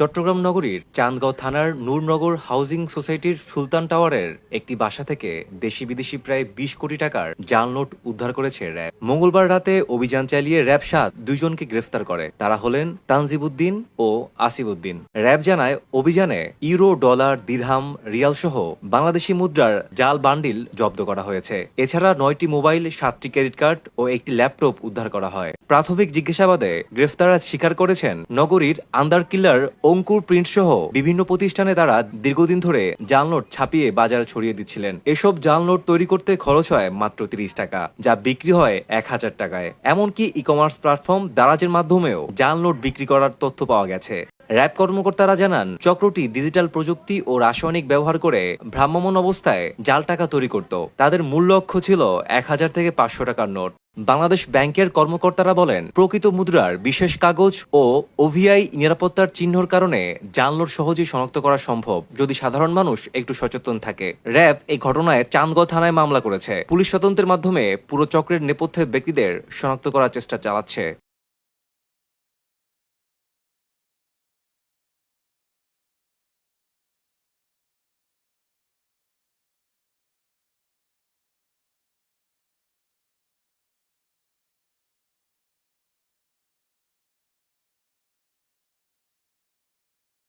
চট্টগ্রাম নগরীর চান্দগাঁও থানার নূরনগর হাউজিং সোসাইটির সুলতান টাওয়ারের একটি বাসা থেকে দেশি বিদেশি প্রায় বিশ কোটি টাকার জাল নোট উদ্ধার করেছে র্যাব। মঙ্গলবার রাতে অভিযান চালিয়ে র্যাব সাত দুইজনকে গ্রেফতার করে। তারা হলেন তানজিবুদ্দিন ও আসিবুদ্দিন র্যাব জানায়, অভিযানে ইউরো ডলার, দিরহাম রিয়াল সহ বাংলাদেশি মুদ্রার জাল বান্ডিল জব্দ করা হয়েছে। এছাড়া নয়টি মোবাইল, সাতটি ক্রেডিট কার্ড ও একটি ল্যাপটপ উদ্ধার করা হয়। প্রাথমিক জিজ্ঞাসাবাদে গ্রেফতাররা স্বীকার করেছেন নগরীর আন্দার কিল্লার অঙ্কুর প্রিন্ট সহ বিভিন্ন প্রতিষ্ঠানে তারা দীর্ঘদিন ধরে জাল নোট ছাপিয়ে বাজারে ছড়িয়ে দিচ্ছিলেন। এসব জাল নোট তৈরি করতে খরচ হয় মাত্র তিরিশ টাকা, যা বিক্রি হয় এক হাজার টাকায়। এমনকি ই কমার্স প্ল্যাটফর্ম দারাজের মাধ্যমেও জাল নোট বিক্রি করার তথ্য পাওয়া গেছে। র্যাব কর্মকর্তারা জানান, চক্রটি ডিজিটাল প্রযুক্তি ও রাসায়নিক ব্যবহার করে ভ্রাম্যমাণ অবস্থায় জাল টাকা তৈরি করত। তাদের মূল লক্ষ্য ছিল এক হাজার থেকে পাঁচশো টাকার নোট। বাংলাদেশ ব্যাংকের কর্মকর্তারা বলেন, প্রকৃত মুদ্রার বিশেষ কাগজ ও ওভিআই নিরাপত্তার চিহ্নর কারণে নোট সহজেই শনাক্ত করা সম্ভব, যদি সাধারণ মানুষ একটু সচেতন থাকে। র্যাব এই ঘটনায় চান্দগাঁও থানায় মামলা করেছে। পুলিশ তদন্তের মাধ্যমে পুরো চক্রের নেপথ্যে ব্যক্তিদের শনাক্ত করার চেষ্টা চালাচ্ছে।